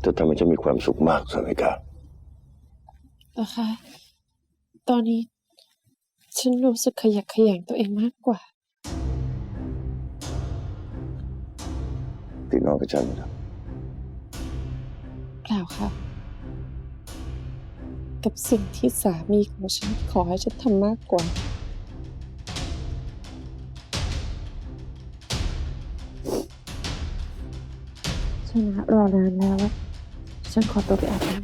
เธอทำให้ฉันมีความสุขมากสาวิกานะคะ ตอนนี้ฉันรู้สึกขยักขยงตัวเองมากกว่า ติดนอนกับฉันนะเปล่าค่ะ กับสิ่งที่สามีของฉันขอให้ฉันทำมากกว่า ชนะรอนานแล้ว ฉันขอตัวไปอาบน้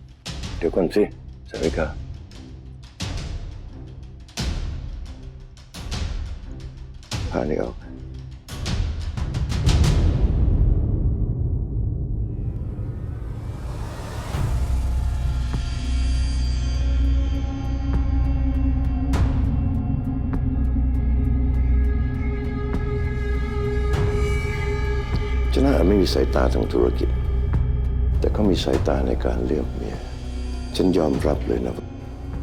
ำเดี๋ยวก่อนสิสาวิกา พานี่ออกชนะอาจไม่มีสายตาทางธุรกิจ เขามีสายตาในการเลือกเมีย ฉันยอมรับเลยนะ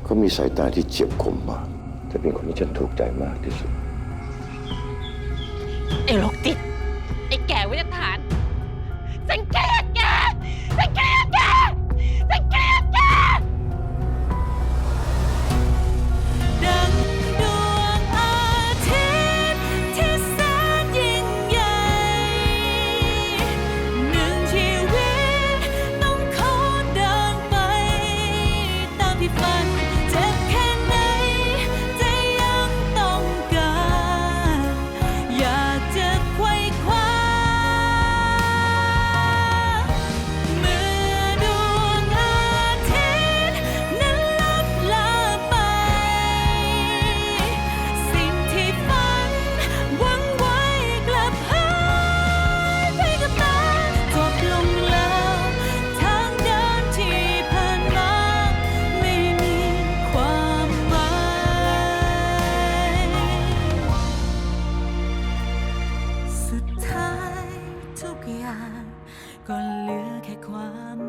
เขามีสายตาที่เฉียบคมมากจะเป็นคนที่ฉันถูกใจมากที่สุด ไอ้โรคจิต ไอ้แก่วิทยาฐาน ก็เหลือแค่ความ